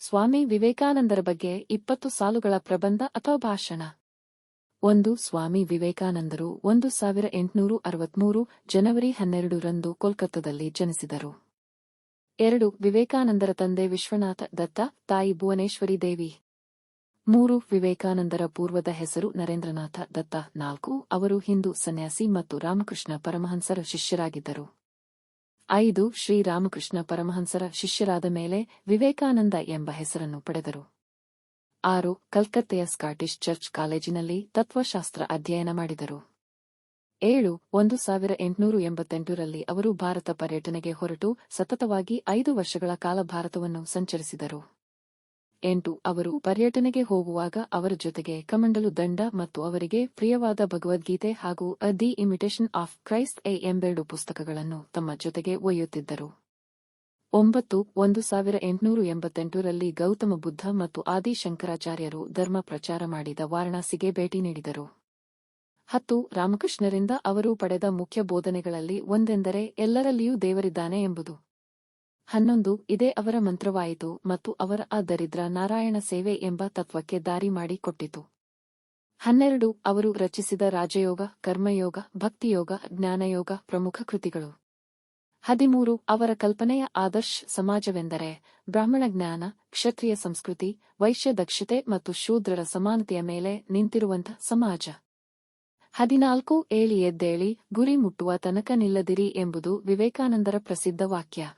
ಸ್ವಾಮಿ ವಿವೇಕಾನಂದರ ಬಗ್ಗೆ ಇಪ್ಪತ್ತು ಸಾಲುಗಳ ಪ್ರಬಂಧ ಅಥವಾ ಭಾಷಣ. ಒಂದು, ಸ್ವಾಮಿ ವಿವೇಕಾನಂದರು ಒಂದು ಸಾವಿರ ಎಂಟುನೂರು ಅರವತ್ಮೂರು ಜನವರಿ ಹನ್ನೆರಡರಂದು ಕೋಲ್ಕತ್ತಾದಲ್ಲಿ ಜನಿಸಿದರು. ಎರಡು, ವಿವೇಕಾನಂದರ ತಂದೆ ವಿಶ್ವನಾಥ ದತ್ತ, ತಾಯಿ ಭುವನೇಶ್ವರಿ ದೇವಿ. ಮೂರು, ವಿವೇಕಾನಂದರ ಪೂರ್ವದ ಹೆಸರು ನರೇಂದ್ರನಾಥ ದತ್ತ. ನಾಲ್ಕು, ಅವರು ಹಿಂದೂ ಸನ್ಯಾಸಿ ಮತ್ತು ರಾಮಕೃಷ್ಣ ಪರಮಹಂಸರ ಶಿಷ್ಯರಾಗಿದ್ದರು. ಐದು ಶ್ರೀರಾಮಕೃಷ್ಣ ಪರಮಹಂಸರ ಶಿಷ್ಯರಾದ ಮೇಲೆ ವಿವೇಕಾನಂದ ಎಂಬ ಹೆಸರನ್ನು ಪಡೆದರು. ಆರು, ಕಲ್ಕತ್ತೆಯ ಸ್ಕಾಟಿಷ್ ಚರ್ಚ್ ಕಾಲೇಜಿನಲ್ಲಿ ತತ್ವಶಾಸ್ತ್ರ ಅಧ್ಯಯನ ಮಾಡಿದರು. ಏಳು, ಒಂದು ಸಾವಿರ ಎಂಟುನೂರು ಎಂಬತ್ತೆಂಟರಲ್ಲಿ ಅವರು ಭಾರತ ಪರ್ಯಟನೆಗೆ ಹೊರಟು ಸತತವಾಗಿ ಐದು ವರ್ಷಗಳ ಕಾಲ ಭಾರತವನ್ನು ಸಂಚರಿಸಿದರು. ಎಂಟು, ಅವರು ಪರ್ಯಟನೆಗೆ ಹೋಗುವಾಗ ಅವರ ಜೊತೆಗೆ ಕಮಂಡಲು ದಂಡ ಮತ್ತು ಅವರಿಗೆ ಪ್ರಿಯವಾದ ಭಗವದ್ಗೀತೆ ಹಾಗೂ ಅ ದಿ ಇಮಿಟೇಷನ್ ಆಫ್ ಕ್ರೈಸ್ಟ್ ಎ ಎಂಬೆರಡು ಪುಸ್ತಕಗಳನ್ನು ತಮ್ಮ ಜೊತೆಗೆ ಒಯ್ಯುತ್ತಿದ್ದರು. ಒಂಬತ್ತು, ಒಂದು ಸಾವಿರ ಎಂಟುನೂರು ಎಂಬತ್ತೆಂಟರಲ್ಲಿ ಗೌತಮ ಬುದ್ಧ ಮತ್ತು ಆದಿ ಶಂಕರಾಚಾರ್ಯರು ಧರ್ಮ ಪ್ರಚಾರ ಮಾಡಿದ ವಾರಣಾಸಿಗೆ ಭೇಟಿ ನೀಡಿದರು. ಹತ್ತು, ರಾಮಕೃಷ್ಣರಿಂದ ಅವರು ಪಡೆದ ಮುಖ್ಯ ಬೋಧನೆಗಳಲ್ಲಿ ಒಂದೆಂದರೆ ಎಲ್ಲರಲ್ಲಿಯೂ ದೇವರಿದ್ದಾನೆ ಎಂಬುದು. ಹನ್ನೊಂದು, ಇದೇ ಅವರ ಮಂತ್ರವಾಯಿತು ಮತ್ತು ಅವರ ಆ ದರಿದ್ರ ನಾರಾಯಣ ಸೇವೆ ಎಂಬ ತತ್ವಕ್ಕೆ ದಾರಿ ಮಾಡಿ ಕೊಟ್ಟಿತು. ಹನ್ನೆರಡು, ಅವರು ರಚಿಸಿದ ರಾಜಯೋಗ, ಕರ್ಮಯೋಗ, ಭಕ್ತಿಯೋಗ, ಜ್ಞಾನಯೋಗ ಪ್ರಮುಖ ಕೃತಿಗಳು. ಹದಿಮೂರು, ಅವರ ಕಲ್ಪನೆಯ ಆದರ್ಶ್ ಸಮಾಜವೆಂದರೆ ಬ್ರಾಹ್ಮಣ ಜ್ಞಾನ, ಕ್ಷತ್ರಿಯ ಸಂಸ್ಕೃತಿ, ವೈಶ್ಯ ದಕ್ಷತೆ ಮತ್ತು ಶೂದ್ರರ ಸಮಾನತೆಯ ಮೇಲೆ ನಿಂತಿರುವಂಥ ಸಮಾಜ. ಹದಿನಾಲ್ಕು, ಏಳಿ ಎದ್ದೇಳಿ, ಗುರಿ ಮುಟ್ಟುವ ತನಕ ನಿಲ್ಲದಿರಿ ಎಂಬುದು ವಿವೇಕಾನಂದರ ಪ್ರಸಿದ್ಧ ವಾಕ್ಯ.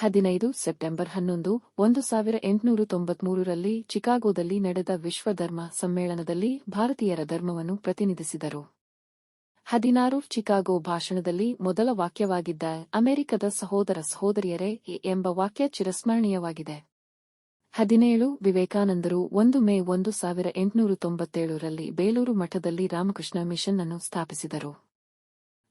ಹದಿನೈದು ಸೆಪ್ಟೆಂಬರ್ ಹನ್ನೊಂದು, ಒಂದು ಸಾವಿರ ಎಂಟುನೂರು ತೊಂಬತ್ಮೂರರಲ್ಲಿ ಚಿಕಾಗೋದಲ್ಲಿ ನಡೆದ ವಿಶ್ವ ಧರ್ಮ ಸಮ್ಮೇಳನದಲ್ಲಿ ಭಾರತೀಯರ ಧರ್ಮವನ್ನು ಪ್ರತಿನಿಧಿಸಿದರು. ಹದಿನಾರು ಚಿಕಾಗೋ ಭಾಷಣದಲ್ಲಿ ಮೊದಲ ವಾಕ್ಯವಾಗಿದ್ದ ಅಮೆರಿಕದ ಸಹೋದರ ಸಹೋದರಿಯರೇ ಎಂಬ ವಾಕ್ಯ ಚಿರಸ್ಮರಣೀಯವಾಗಿದೆ. ಹದಿನೇಳು ವಿವೇಕಾನಂದರು ಒಂದು ಮೇ ಒಂದು ಸಾವಿರ ಎಂಟುನೂರು ತೊಂಬತ್ತೇಳರಲ್ಲಿ ಬೇಲೂರು ಮಠದಲ್ಲಿ ರಾಮಕೃಷ್ಣ ಮಿಷನ್ ಅನ್ನು ಸ್ಥಾಪಿಸಿದರು.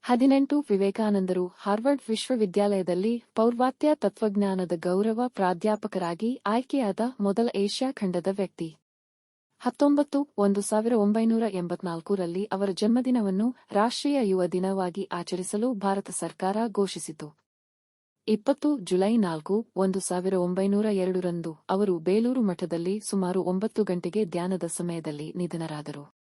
ಹದಿನೆಂಟು ವಿವೇಕಾನಂದರು ಹಾರ್ವರ್ಡ್ ವಿಶ್ವವಿದ್ಯಾಲಯದಲ್ಲಿ ಪೌರ್ವಾತ್ಯ ತತ್ವಜ್ಞಾನದ ಗೌರವ ಪ್ರಾಧ್ಯಾಪಕರಾಗಿ ಆಯ್ಕೆಯಾದ ಮೊದಲ ಏಷ್ಯಾ ಖಂಡದ ವ್ಯಕ್ತಿ. ಹತ್ತೊಂಬತ್ತು ಒಂದು ಸಾವಿರ ಒಂಬೈನೂರ ಎಂಬತ್ನಾಲ್ಕರಲ್ಲಿ ಅವರ ಜನ್ಮದಿನವನ್ನು ರಾಷ್ಟ್ರೀಯ ಯುವ ದಿನವಾಗಿ ಆಚರಿಸಲು ಭಾರತ ಸರ್ಕಾರ ಘೋಷಿಸಿತು. ಇಪ್ಪತ್ತು ಜುಲೈ ನಾಲ್ಕು ಒಂದು ಸಾವಿರ ಒಂಬೈನೂರ ಎರಡರಂದು ಅವರು ಬೇಲೂರು ಮಠದಲ್ಲಿ ಸುಮಾರು ಒಂಬತ್ತು ಗಂಟೆಗೆ ಧ್ಯಾನದ ಸಮಯದಲ್ಲಿ ನಿಧನರಾದರು.